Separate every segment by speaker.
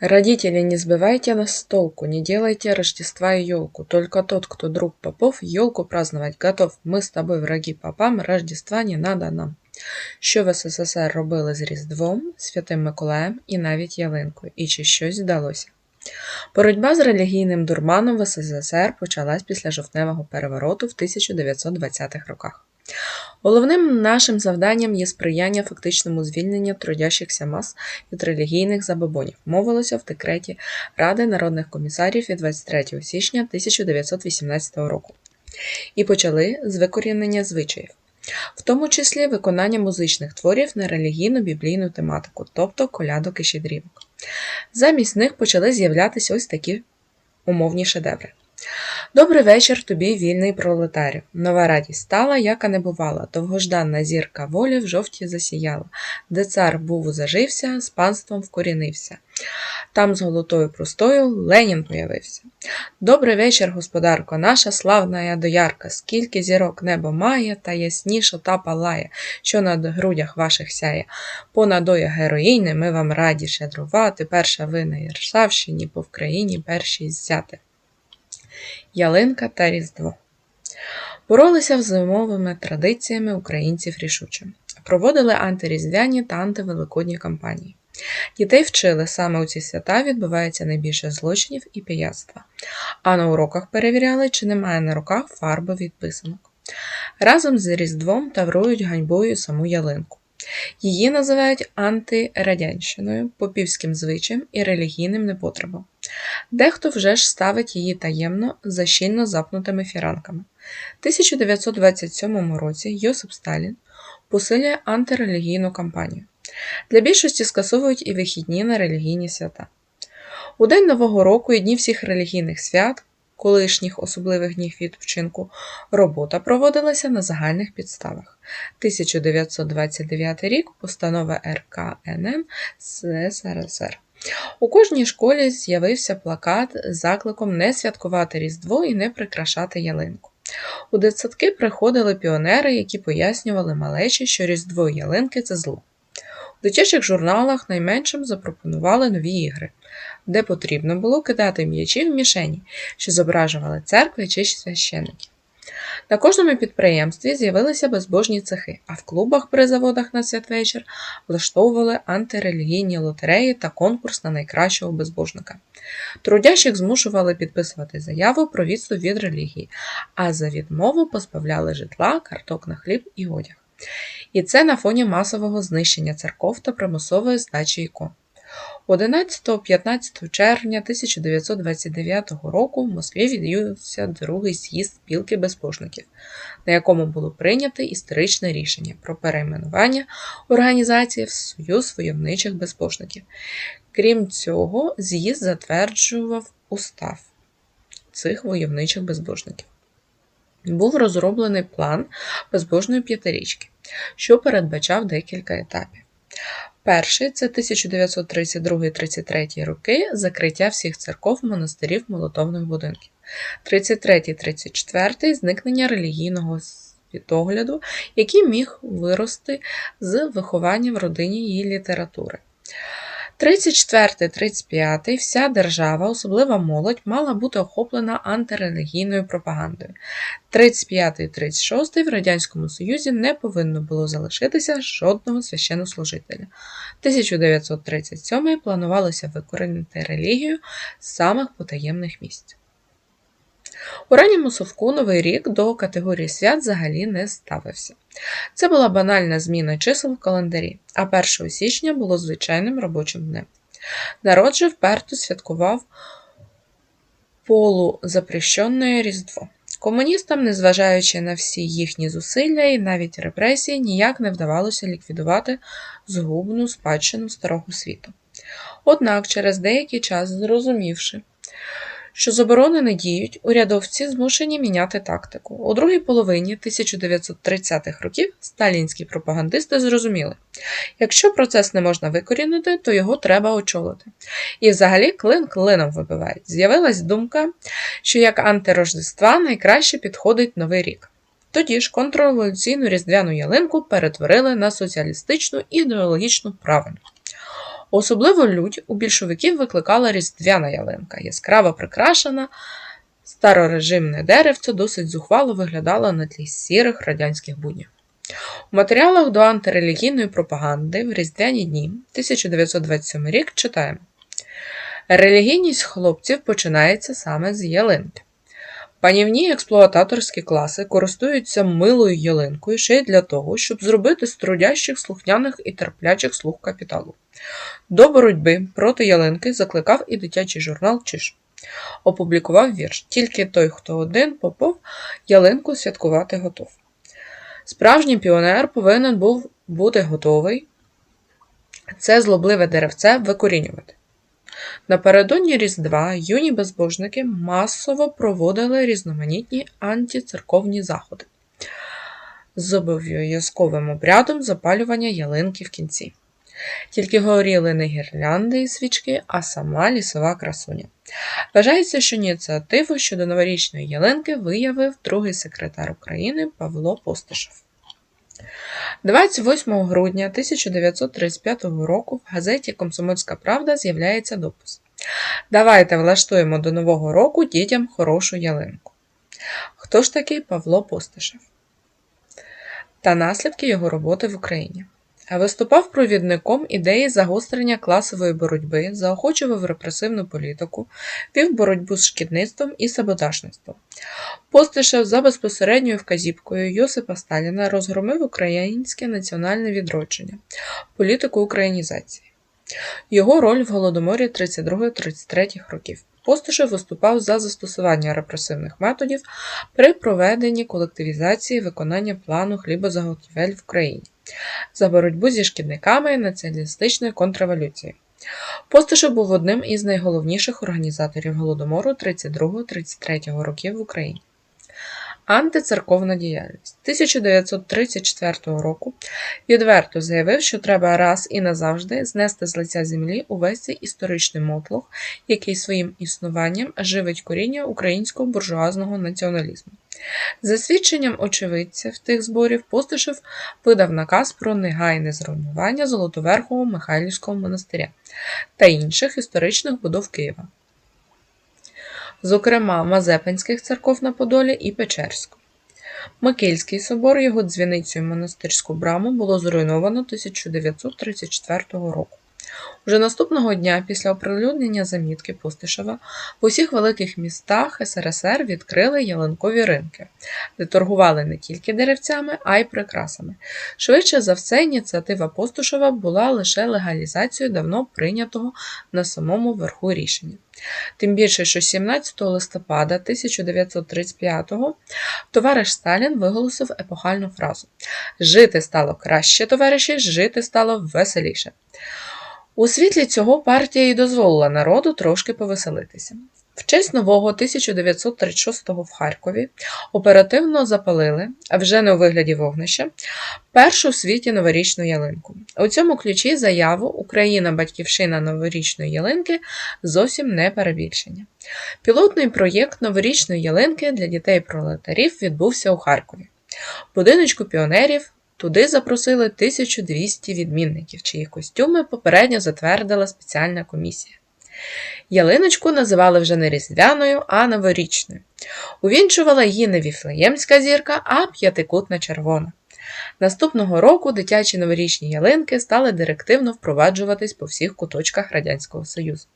Speaker 1: Родители, не сбивайте нас с толку, не делайте Рождества елку. Только тот, кто друг попов, елку праздновать готов. Мы с тобой враги попам, Рождества не надо нам. Що в СССР робили з Різдвом, Святим Миколаєм і навіть ялинкою, і чи щось вдалося? Боротьба з релігійним дурманом в СССР почалась після жовтневого перевороту в 1920-х роках. Головним нашим завданням є сприяння фактичному звільненню трудящихся мас від релігійних забобонів, мовилося в декреті Ради народних комісарів від 23 січня 1918 року. І почали з викорінення звичаїв, в тому числі виконання музичних творів на релігійну біблійну тематику, тобто колядок і щедрівок. Замість них почали з'являтися ось такі умовні шедеври. Добрий вечір тобі, вільний пролетарю. Нова радість стала, яка не бувала. Довгожданна зірка волі в жовті засіяла, де цар був зажився, з панством вкорінився. Там з голотою простою Ленін появився. Добрий вечір, господарко, наша славна доярка, скільки зірок небо має, та ясніше та палає, що на грудях ваших сяє. Понадоя героїни ми вам раді щедрувати, перша ви на Єршавщині, по в країні перші зяти. Ялинка та Різдво. Боролися з зимовими традиціями українців рішуче. Проводили антиріздвяні та антивеликодні кампанії. Дітей вчили, саме у ці свята відбувається найбільше злочинів і пияцтва, а на уроках перевіряли, чи немає на руках фарби відписанок. Разом з Різдвом таврують ганьбою саму ялинку. Її називають антирадянщиною, попівським звичаєм і релігійним непотребом. Дехто вже ж ставить її таємно за щільно запнутими фіранками. В 1927 році Йосип Сталін посилює антирелігійну кампанію. Для більшості скасовують і вихідні на релігійні свята. У День Нового року і дні всіх релігійних свят, колишніх особливих днів відпочинку, робота проводилася на загальних підставах. 1929 рік постанова РКНН СРСР. У кожній школі з'явився плакат з закликом не святкувати Різдво і не прикрашати ялинку. У дитсадки приходили піонери, які пояснювали малечі, що Різдво і ялинки це зло. У дитячих журналах найменшим запропонували нові ігри, де потрібно було кидати м'ячі в мішені, що зображували церкви чи священників. На кожному підприємстві з'явилися безбожні цехи, а в клубах при заводах на святвечір влаштовували антирелігійні лотереї та конкурс на найкращого безбожника. Трудящих змушували підписувати заяву про відступ від релігії, а за відмову позбавляли житла, карток на хліб і одяг. І це на фоні масового знищення церков та примусової здачі ікон. 11-15 червня 1929 року в Москві відбувся другий з'їзд спілки безбожників, на якому було прийнято історичне рішення про перейменування організації в Союз войовничих безбожників. Крім цього, з'їзд затверджував устав цих войовничих безбожників. Був розроблений план безбожної п'ятирічки, що передбачав декілька етапів. Перший це 1932-33 роки закриття всіх церков, монастирів, молотовних будинків. 33-34 зникнення релігійного світогляду, який міг вирости з виховання в родині її літератури. 34-35 вся держава, особливо молодь, мала бути охоплена антирелігійною пропагандою. 35-36 в Радянському Союзі не повинно було залишитися жодного священнослужителя. 1937 планувалося викорінити релігію з самих потаємних місць. У ранньому совку Новий рік до категорії свят взагалі не ставився. Це була банальна зміна чисел в календарі, а 1 січня було звичайним робочим днем. Народ же вперто святкував полузапрещенне Різдво. Комуністам, незважаючи на всі їхні зусилля і навіть репресії, ніяк не вдавалося ліквідувати згубну спадщину старого світу. Однак, через деякий час, зрозумівши, що заборони не діють, урядовці змушені міняти тактику. У другій половині 1930-х років сталінські пропагандисти зрозуміли, якщо процес не можна викорінити, то його треба очолити. І взагалі клин клином вибивають. З'явилась думка, що як антирождества найкраще підходить новий рік. Тоді ж контрреволюційну різдвяну ялинку перетворили на соціалістичну ідеологічну правильну. Особливо лють у більшовиків викликала різдвяна ялинка, яскраво прикрашена, старорежимне деревце досить зухвало виглядало на тлі сірих радянських буднів. У матеріалах до антирелігійної пропаганди в Різдвяні дні 1927 рік читаємо. Релігійність хлопців починається саме з ялинки. Панівні експлуататорські класи користуються милою ялинкою ще й для того, щоб зробити з трудящих слухняних і терплячих слуг капіталу. До боротьби проти ялинки закликав і дитячий журнал Чиш. Опублікував вірш Тільки той, хто один попов, ялинку святкувати готов. Справжній піонер повинен був бути готовий це злобливе деревце викорінювати. Напередодні Різдва юні безбожники масово проводили різноманітні антицерковні заходи з обов'язковим обрядом запалювання ялинки в кінці. Тільки горіли не гірлянди і свічки, а сама лісова красуня. Вважається, що ініціативу щодо новорічної ялинки виявив другий секретар України Павло Постишев. 28 грудня 1935 року в газеті Комсомольська Правда з'являється допис. Давайте влаштуємо до Нового року дітям хорошу ялинку. Хто ж такий Павло Постишев? Та наслідки його роботи в Україні. Виступав провідником ідеї загострення класової боротьби, заохочував репресивну політику, вів боротьбу з шкідництвом і саботажництвом. Постишев за безпосередньою вказівкою Йосипа Сталіна розгромив українське національне відродження, політику українізації. Його роль в голодоморі 32-33 років. Постишев виступав за застосування репресивних методів при проведенні колективізації виконання плану хлібозаготівель в Україні за боротьбу зі шкідниками націоналістичної контрреволюції. Постишев був одним із найголовніших організаторів голодомору 32-33 років в Україні. Антицерковна діяльність 1934 року відверто заявив, що треба раз і назавжди знести з лиця землі увесь цей історичний мотлох, який своїм існуванням живить коріння українського буржуазного націоналізму. За свідченням очевидців тих зборів Постишев видав наказ про негайне зруйнування Золотоверхового Михайлівського монастиря та інших історичних будов Києва зокрема Мазепинських церков на Подолі і Печерську. Микільський собор, його дзвіницю і монастирську браму було зруйновано 1934 року. Уже наступного дня, після оприлюднення замітки Постишева, в усіх великих містах СРСР відкрили ялинкові ринки, де торгували не тільки деревцями, а й прикрасами. Швидше за все, ініціатива Постишева була лише легалізацією давно прийнятого на самому верху рішення. Тим більше, що 17 листопада 1935-го товариш Сталін виголосив епохальну фразу Жити стало краще, товариші, жити стало веселіше. У світлі цього партія і дозволила народу трошки повеселитися. В честь нового 1936-го в Харкові оперативно запалили, а вже не у вигляді вогнища, першу в світі новорічну ялинку. У цьому ключі заяву Україна батьківщина новорічної ялинки зовсім не перебільшення. Пілотний проєкт новорічної ялинки для дітей-пролетарів відбувся у Харкові. Будиночку піонерів Туди запросили 1200 відмінників, чиї костюми попередньо затвердила спеціальна комісія. Ялиночку називали вже не різдвяною, а новорічною. Увінчувала її не віфлеємська зірка, а п'ятикутна червона. Наступного року дитячі новорічні ялинки стали директивно впроваджуватись по всіх куточках Радянського Союзу.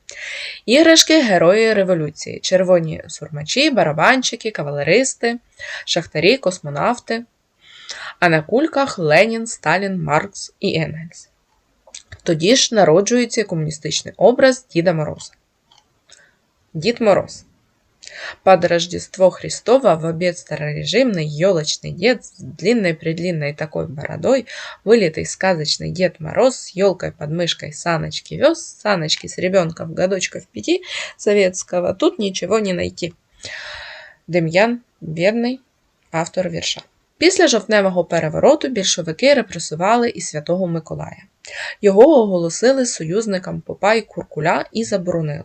Speaker 1: Іграшки герої революції: червоні сурмачі, барабанчики, кавалеристи, шахтарі, космонавти а на кульках Ленін, Сталін, Маркс і Енгельс. Тоді ж народжується комуністичний образ Діда Мороза. Дід Мороз. Под Рождество Христово в обед старорежимный елочный дед с длинной-предлинной такой бородой, вылитый сказочный Дед Мороз с елкой под мышкой саночки вез, саночки с ребенком годочков пяти советского, тут ничего не найти. Дем'ян Бедний, автор вірша. Після жовтневого перевороту більшовики репресували і святого Миколая. Його оголосили союзникам попа і Куркуля і заборонили.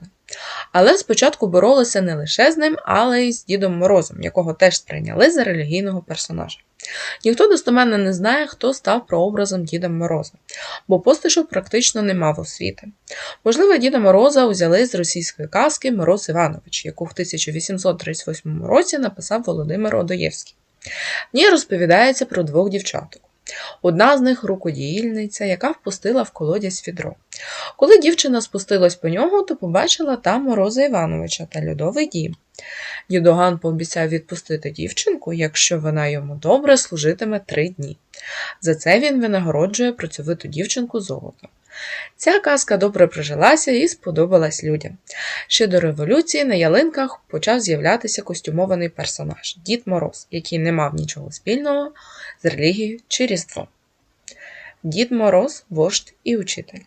Speaker 1: Але спочатку боролися не лише з ним, але й з Дідом Морозом, якого теж сприйняли за релігійного персонажа. Ніхто достоменно не знає, хто став прообразом Діда Мороза, бо постишов практично не мав освіти. Можливо, Діда Мороза узяли з російської казки Мороз Іванович, яку в 1838 році написав Володимир Одоєвський. В ній розповідається про двох дівчаток. Одна з них рукодільниця, яка впустила в колодязь відро. Коли дівчина спустилась по нього, то побачила там Мороза Івановича та льодовий дім. Дідоган пообіцяв відпустити дівчинку, якщо вона йому добре служитиме три дні. За це він винагороджує працьовиту дівчинку золотом. Ця казка добре прижилася і сподобалась людям. Ще до революції на ялинках почав з'являтися костюмований персонаж Дід Мороз, який не мав нічого спільного з релігією чи різдвом. Дід Мороз, вождь і учитель.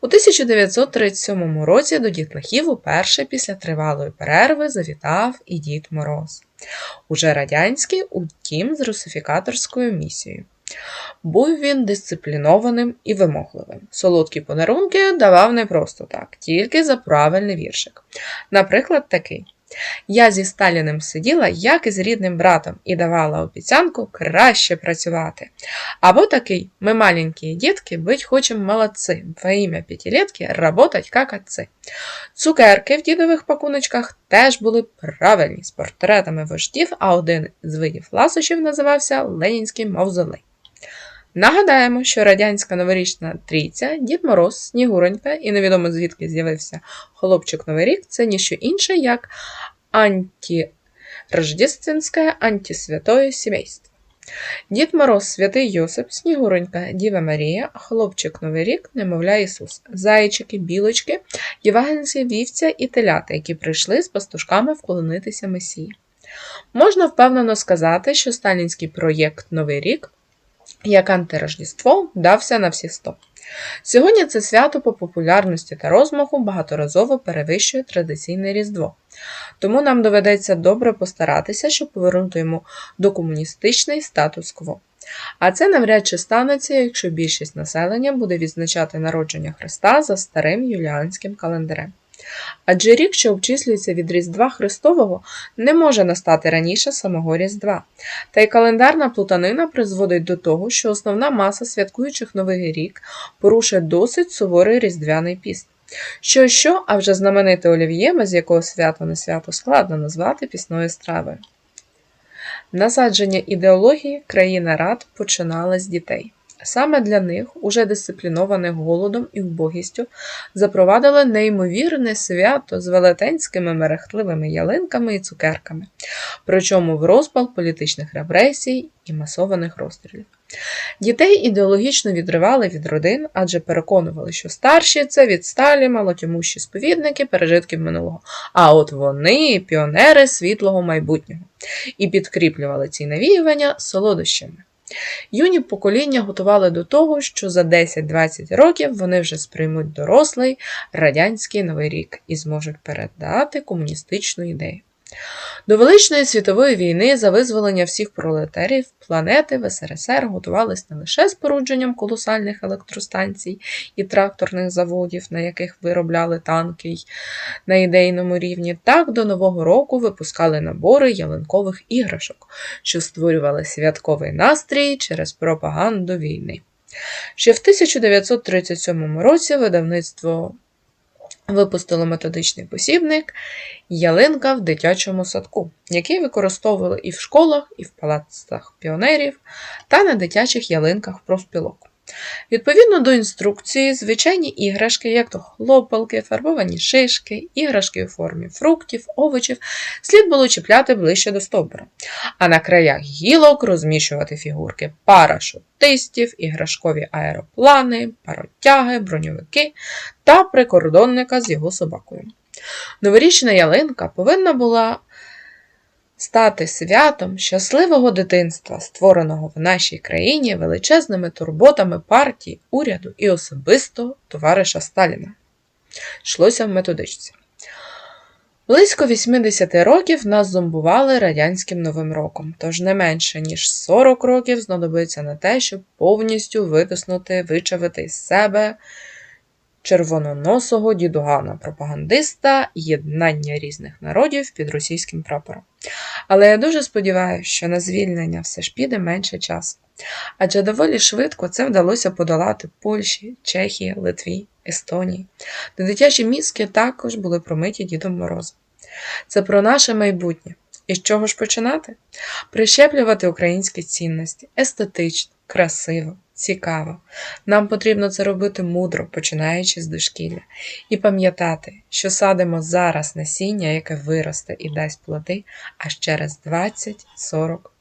Speaker 1: У 1937 році до дітлахів уперше після тривалої перерви завітав і Дід Мороз. Уже радянський, утім, з русифікаторською місією. Був він дисциплінованим і вимогливим. Солодкі подарунки давав не просто так, тільки за правильний віршик. Наприклад, такий. Я зі Сталіним сиділа, як і з рідним братом, і давала обіцянку краще працювати. Або такий, ми маленькі дітки, быть хочем молодці, во ім'я п'ятилетки работать как отцы. Цукерки в дідових пакуночках теж були правильні з портретами вождів, а один з видів ласощів називався Ленінський мавзолей. Нагадаємо, що радянська новорічна трійця, Дід Мороз, Снігуронька і невідомо звідки з'явився хлопчик Новий рік це ніщо інше, як антирождественське антисвятое сімейство. Дід Мороз, святий Йосип, Снігуронька, Діва Марія, хлопчик Новий рік, немовля Ісус, зайчики, білочки, євангельські вівця і телята, які прийшли з пастушками вклонитися Месії. Можна впевнено сказати, що сталінський проєкт Новий рік як антирождество вдався на всі сто. Сьогодні це свято по популярності та розмаху багаторазово перевищує традиційне Різдво. Тому нам доведеться добре постаратися, щоб повернути йому докомуністичний статус-кво. А це навряд чи станеться, якщо більшість населення буде відзначати народження Христа за старим юліанським календарем. Адже рік, що обчислюється від Різдва Христового, не може настати раніше самого Різдва. Та й календарна плутанина призводить до того, що основна маса святкуючих Новий рік порушує досить суворий різдвяний піст. Що, що, а вже знамените олів'є, без якого свято не свято складно назвати пісною стравою. Насадження ідеології країна рад починала з дітей. Саме для них, уже дисциплінованих голодом і вбогістю, запровадили неймовірне свято з велетенськими мерехтливими ялинками і цукерками, причому в розпал політичних репресій і масованих розстрілів. Дітей ідеологічно відривали від родин, адже переконували, що старші це відсталі, малотьомущі сповідники пережитків минулого, а от вони піонери світлого майбутнього, і підкріплювали ці навіювання солодощами. Юні покоління готували до того, що за 10-20 років вони вже сприймуть дорослий радянський новий рік і зможуть передати комуністичну ідею. До Величної світової війни за визволення всіх пролетарів планети в СРСР готувались не лише спорудженням колосальних електростанцій і тракторних заводів, на яких виробляли танки на ідейному рівні, так до Нового року випускали набори ялинкових іграшок, що створювали святковий настрій через пропаганду війни. Ще в 1937 році видавництво випустило методичний посібник Ялинка в дитячому садку, який використовували і в школах, і в палацах піонерів та на дитячих ялинках профспілок. Відповідно до інструкції, звичайні іграшки, як то хлопалки, фарбовані шишки, іграшки у формі фруктів, овочів, слід було чіпляти ближче до стовбура, а на краях гілок розміщувати фігурки парашутистів, іграшкові аероплани, паротяги, броньовики та прикордонника з його собакою. Новорічна ялинка повинна була стати святом щасливого дитинства, створеного в нашій країні величезними турботами партії, уряду і особисто товариша Сталіна. Йшлося в методичці. Близько 80 років нас зомбували радянським новим роком, тож не менше, ніж 40 років знадобиться на те, щоб повністю витиснути, вичавити з себе червононосого дідугана, пропагандиста єднання різних народів під російським прапором. Але я дуже сподіваюся, що на звільнення все ж піде менше часу. Адже доволі швидко це вдалося подолати Польщі, Чехії, Литві, Естонії, де дитячі мізки також були промиті Дідом Морозом. Це про наше майбутнє. І з чого ж починати? Прищеплювати українські цінності естетично, красиво, цікаво. Нам потрібно це робити мудро, починаючи з дошкілля, і пам'ятати, що садимо зараз насіння, яке виросте і дасть плоди аж через 20, 40,